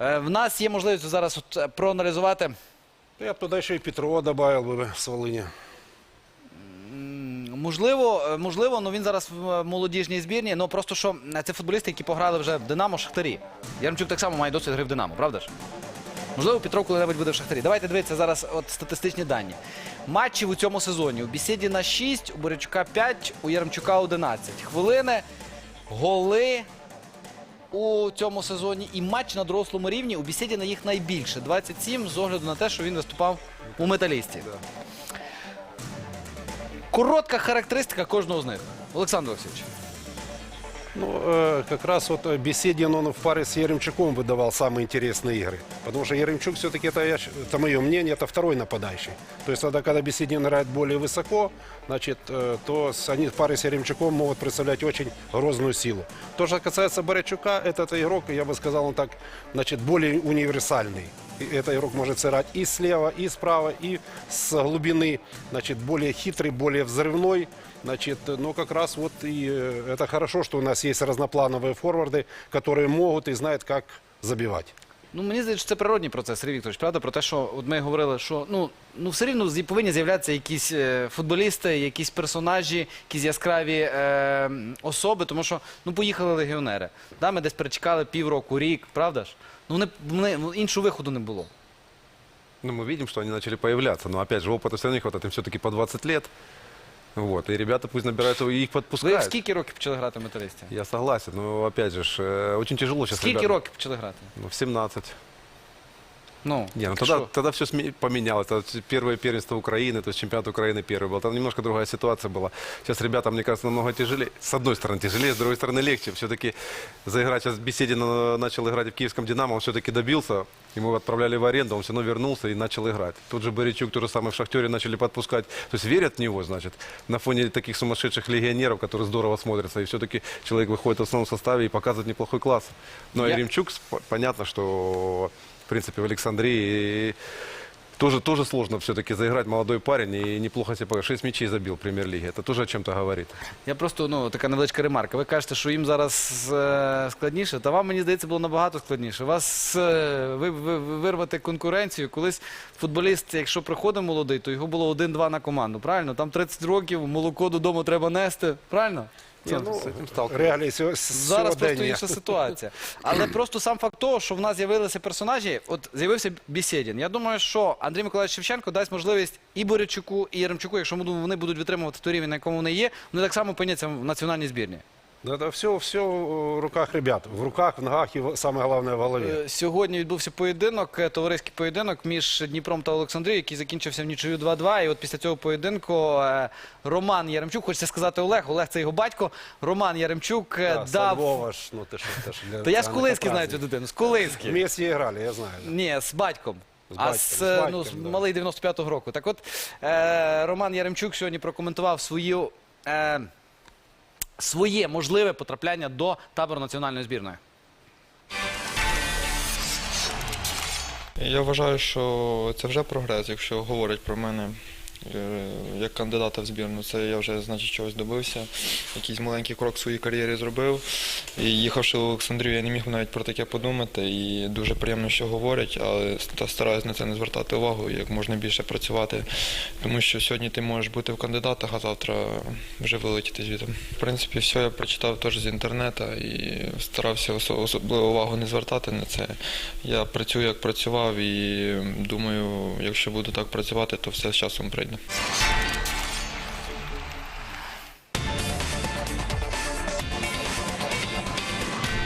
Е, В нас є можливість зараз от, е, проаналізувати. Я бы туда еще и Петрова добавил бы с Волыни. М, Можливо, е, можливо, ну він зараз в е, молодіжній збірні. Ну просто що е, це футболісти, які пограли вже в Динамо Шахтарі. Яремчук так само має досвід гри в Динамо, правда ж? Можливо, Петров коли-небудь буде в Шахтарі. Давайте дивитися зараз от статистичні дані. Матчів у цьому сезоні. У Бісєдіна 6, у Борячука 5, у Яремчука 11. Хвилини, голи у цьому сезоні. І матч на дорослому рівні у Бісєдіна їх найбільше. 27 з огляду на те, що він виступав у металісті. Коротка характеристика кожного з них. Олександр Олексійович. Ну, э, как раз вот э, Беседин, он в паре с Еремчуком выдавал самые интересные игры. Потому что Еремчук все-таки, это, я щ- это мое мнение, это второй нападающий. То есть, тогда, когда Беседин играет более высоко, значит, э, то с- они в паре с Еремчуком могут представлять очень грозную силу. То, что касается Борячука, этот игрок, я бы сказал, он так, значит, более универсальный. И Этот игрок может сыграть и слева, и справа, и с глубины. Значит, более хитрый, более взрывной. Значит, ну как раз вот и э, это хорошо, что у нас есть разноплановые форварды, которые могут и знают, как забивать. Ну, мені здається, що це природній процес, Сергій Вікторович, правда? Про те, що от ми говорили, що ну, ну все рівно повинні з'являтися якісь е, футболісти, якісь персонажі, якісь яскраві е, особи, тому що ну, поїхали легіонери. Да, ми десь перечекали півроку, рік, правда ж? Ну, вони, ну, іншого виходу не було. Ну, мы видим, что они начали появляться. Но опять же, опыта все равно не хватает. Им все-таки по 20 лет. Вот. И ребята пусть набираются, и их Ви в подпускают. скільки років почали грати в металісті? Я согласен, но опять же, ж, э, очень тяжело сейчас. Скільки років почали грати? Ну, в 17. Ну, Не, ну тогда, тогда все поменялось. Это первое первенство Украины, то есть чемпионат Украины первый был. Там немножко другая ситуация была. Сейчас ребятам, мне кажется, намного тяжелее. С одной стороны тяжелее, с другой стороны легче. Все-таки заиграть, сейчас Беседин э, начал играть в Киевском «Динамо», он все-таки добился. Ему отправляли в аренду, он все равно вернулся и начал играть. Тут же Борячук, то же самое в «Шахтере» начали подпускать. То есть верят в него, значит, на фоне таких сумасшедших легионеров, которые здорово смотрятся. И все-таки человек выходит в основном составе и показывает неплохой класс. Но Я- Еремчук, с- понятно, что принципе в Александрии тоже, тоже сложно все-таки заиграть молодой парень и неплохо себе показал. Шесть мячей забил в премьер-лиге. Это тоже о чем-то говорит. Я просто ну така невеличка ремарка. Ви кажете, що їм зараз е, складніше, та вам мені здається було набагато складніше. Вас е, ви, ви, ви- вирвати конкуренцію. Колись футболіст, якщо приходить молодий, то його було один-два на команду. Правильно? Там 30 років, молоко додому треба нести. Правильно? Не, ну, з цим реалії Реалии Зараз просто сьогодення. інша ситуація. Але просто сам факт того, що в нас з'явилися персонажі, от з'явився Бісєдін. Я думаю, що Андрій Миколаївич Шевченко дасть можливість і Борячуку, і Яремчуку, якщо вони будуть витримувати той рівень, на якому вони є, вони так само опиняться в національній збірні. Да, это все, все в руках ребят. В руках, в ногах и в- самое главное в голове. Е, Сьогодні відбувся поєдинок, е, товариський поєдинок між Дніпром та Олександрією, який закінчився в нічию 2-2. І от після цього поєдинку е, Роман Яремчук, хочеться сказати Олег, Олег це його батько. Роман Яремчук е, Да, со дав. Львова ж, ну, ты что, это ж для Та я з национальных Кулинський знаю цю праздников. дитину. З Кулинський. Вместе играли, я знаю. Ні, з батьком. З а батьком, з, з е, батьком, ну, з да. малий 95-го року. Так от е, Роман Яремчук сьогодні прокоментував свою, е, своє можливе потрапляння до табору національної збірної. Я вважаю, що це вже прогрес, якщо говорять про мене е, як кандидата в збірну. Це я вже значить чогось добився. Якийсь маленький крок в своїй кар'єрі зробив. Їхавши в Олександрію, я не міг навіть про таке подумати. І дуже приємно, що говорять, але ста- стараюсь на це не звертати увагу, як можна більше працювати. Тому що сьогодні ти можеш бути в кандидатах, а завтра вже вилетіти звідти. В принципі, все я прочитав теж з інтернету і старався особливо увагу не звертати на це. Я працюю як працював і думаю, якщо буду так працювати, то все з часом прийде.